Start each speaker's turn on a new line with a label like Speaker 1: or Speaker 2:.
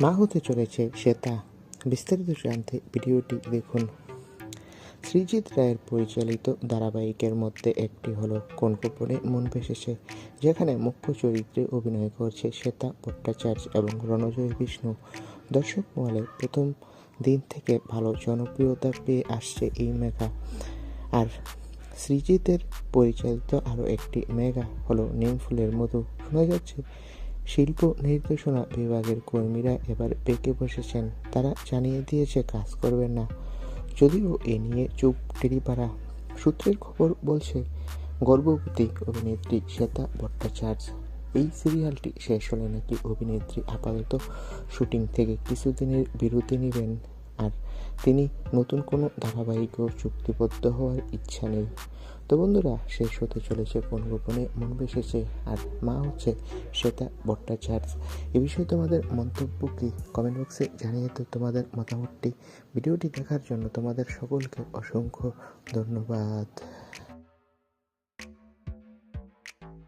Speaker 1: মা হতে চলেছে শ্বেতা বিস্তারিত জানতে ভিডিওটি দেখুন। সৃজিৎ রায়ের পরিচালিত ধারাবাহিকের মধ্যে একটি হলো কোন গোপনে মন ভেসেছে, যেখানে মুখ্য চরিত্রে অভিনয় করছে শ্বেতা ভট্টাচার্য এবং রণজয় বিষ্ণু। দর্শক মহলে প্রথম দিন থেকে ভালো জনপ্রিয়তা পেয়ে আসছে এই মেগা। আর সৃজিতের পরিচালিত আরও একটি মেগা হলো নিমফুলের মধু। শোনা যাচ্ছে শিল্প নির্দেশনা বিভাগের কর্মীরা এবার বেঁকে বসেছেন। তারা জানিয়ে দিয়েছে, কাজ করবেন না। যদিও এ নিয়ে চুপ টেরিপাড়া। সূত্রের খবর বলছে, গর্ভবতী অভিনেত্রী শ্বেতা ভট্টাচার্য। এই সিরিয়ালটি শেষ হলে নাকি অভিনেত্রী আপাতত শুটিং থেকে কিছুদিনের বিরতি নেবেন। আর তিনি নতুন কোনো ধারাবাহিকও চুক্তিবদ্ধ হওয়ার ইচ্ছা নেই। তো বন্ধুরা, শেষ হতে চলেছে কোন গোপনে মন বেসেছে আর মা হচ্ছে শ্বেতা ভট্টাচার্য। এ বিষয়ে তোমাদের মন্তব্য কি? কমেন্ট বক্সে জানিয়ে তো তোমাদের মতামতটি। ভিডিওটি দেখার জন্য তোমাদের সকলকে অসংখ্য ধন্যবাদ।